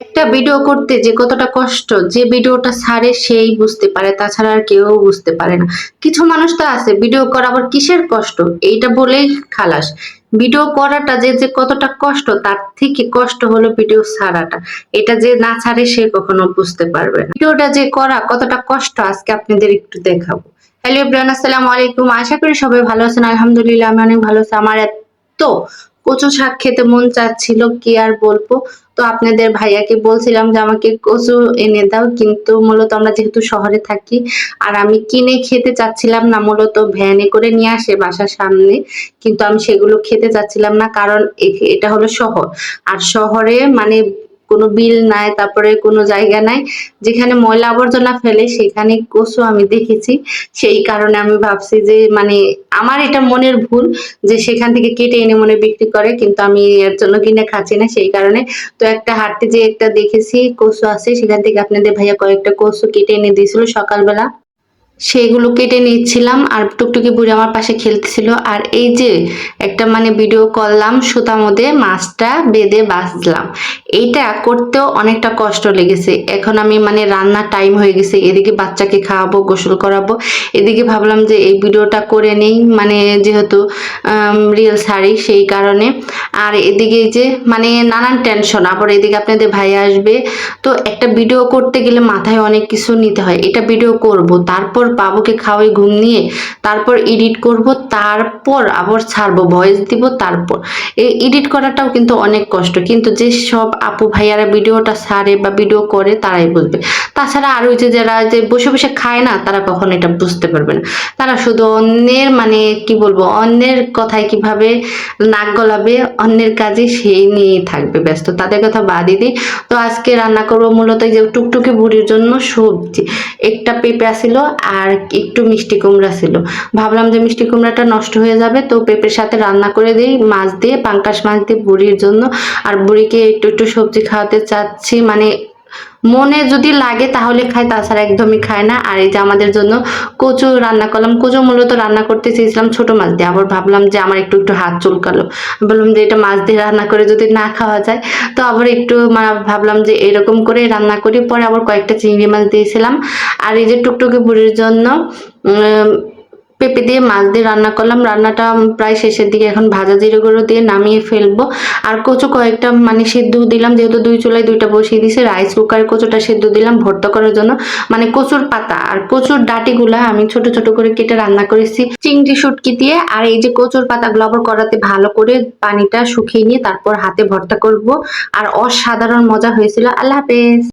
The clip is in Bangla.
একটা ভিডিও করতে যে কতটা কষ্ট, যে ভিডিওটা ছাড়ে সেই বুঝতে পারে, তাছাড়া আর কেউ বুঝতে পারে না। কিছু মানুষ তো আছে, ভিডিও করা আবার কিসের কষ্ট? এইটা বলেই খালাস। ভিডিও করাটা যে যে কতটা কষ্ট, তার থেকে কষ্ট হলো ভিডিও ছাড়াটা। এটা যে না ছাড়ে সে কখনো বুঝতে পারবে না। ভিডিওটা যে করা কতটা কষ্ট, আজকে আপনাদের একটু দেখাবো। হ্যালো ইব্রান আসসালামু আলাইকুম। আশা করি সবাই ভালো আছেন। আলহামদুলিল্লাহ, আমি অনেক ভালো আছি। আমার এত কচু শাক খেতে মন চাচ্ছিল, কি আর বলব? তো আপনাদের ভাইয়াকে বলছিলাম যে, আমাকে কচু এনে দাও। কিন্তু মূলত আমরা যেহেতু শহরে থাকি, আর আমি কিনে খেতে চাচ্ছিলাম না, মূলত ভ্যানে করে নিয়ে আসে বাসার সামনে। কিন্তু আমি সেগুলো খেতে চাচ্ছিলাম না, কারণ এটা হলো শহর। আর শহরে মানে কোনো বিল নাই, তারপরে কোনো জায়গা নাই। যেখানে ময়লা আবর্জনা ফেলে, সেখানে কচু আমি দেখেছি। সেই কারণে আমি ভাবছি যে মানে আমার এটা মনের ভুল যে সেখান থেকে কেটে এনে মনে বিক্রি করে, কিন্তু আমি এর জন্য কিনে খাচ্ছি না। সেই কারণে তো একটা হাটতে যে একটা দেখেছি কচু আছে, সেখান থেকে আপনাদের ভাইয়া কয়েকটা কচু কেটে এনে দিয়েছিল সকালবেলা। সেগুলো কেটে নিচ্ছিলাম আর টুকটুকি বুড়ি আমার পাশে খেলতেছিল। আর এই যে একটা মানে ভিডিও করলাম সুতা মধ্যে মাছটা বেঁধে বাঁচলাম এইটা করতেও অনেকটা কষ্ট লেগেছে। এখন আমি মানে রান্নার টাইম হয়ে গেছে, এদিকে বাচ্চাকে খাওয়াবো, গোসল করাবো। এদিকে ভাবলাম যে এই ভিডিওটা করে নেই মানে যেহেতু রিয়েল শাড়ি সেই কারণে। আর এদিকে যে মানে নানান টেনশন আবার এদিকে আপনাদের ভাই আসবে। তো একটা ভিডিও করতে গেলে মাথায় অনেক কিছু নিতে হয়। এটা ভিডিও করব, তারপর বাবুকে খাওয়াই ঘুম নিয়ে, তারপর এডিট করব, তারপর আবার ছাড়বো ভয়েস দিব, তারপর। এই এডিট করাটাও কিন্তু অনেক কষ্ট। কিন্তু যে সব আপু ভাইয়ারা ভিডিওটা ছাড়ে বা ভিডিও করে তারাই বুঝবে। তাছাড়া আর ওই যে যারা যে বসে বসে খায় না, তারা কখনো এটা বুঝতে পারবে না। তারা শুধু অন্যের মানে কি বলব, অন্যের কথায় কীভাবে নাক গলাবে, অন্যের কাজে সেই নিয়েই থাকবে, ব্যস্ত। তাদের কথা বাদই দিই। তো আজকে রান্না করব মূলত যে টুকটুকি বুড়ির জন্য সবজি। একটা পেঁপে ছিল আর একটু মিষ্টি কুমড়া ছিল। ভাবলাম যে মিষ্টি কুমড়াটা নষ্ট হয়ে যাবে, তো পেঁপের সাথে রান্না করে দিই, মাছ দিয়ে, পাঙ্কাশ মাছ দিয়ে বুড়ির জন্য। আর বুড়িকে একটু একটু সবজি খাওয়াতে চাচ্ছি মানে মনে যদি লাগে তাহলে খায় তাছাড়া একদমই খায় না। আর এই যে আমাদের জন্য কচু রান্না করলাম, কচু মূলত রান্না করতে চেয়েছিলাম ছোট মাছ দিয়ে। আবার ভাবলাম যে আমার একটু একটু হাত চুলকালো। বললাম যে এটা মাছ দিয়ে রান্না করে যদি না খাওয়া যায়, তো আবার একটু ভাবলাম যে এরকম করে রান্না করি। পরে আবার কয়েকটা চিংড়ি মাছ দিয়েছিলাম। আর এই যে টুকটুকি বুড়ির জন্য পেঁপে দিয়ে, মাছ দিয়ে রান্না করলাম। রান্নাটা প্রায় শেষের দিকে এখন ভাজা জিরে গুঁড়ো দিয়ে নামিয়ে ফেলব। আর কচু কয়েকটা মানে সিদ্ধ দিলাম, যেহেতু দুই চুলায় দুইটা বসিয়ে দিয়েছি, রাইস কুকারে কচুটা সিদ্ধ দিলাম ভর্তা করার জন্য। মানে কচুর পাতা আর কচুর ডাটিগুলা আমি ছোট ছোট করে কেটে রান্না করেছি। চিংড়ি, শুটকি দিয়ে আর এই যে কচুর পাতাগুলো আবার করাতে ভালো করে পানিটা শুকিয়ে নিয়ে তারপর হাতে ভর্তা করব। আর অসাধারণ মজা হয়েছিল। আল্লাহ হাফেজ।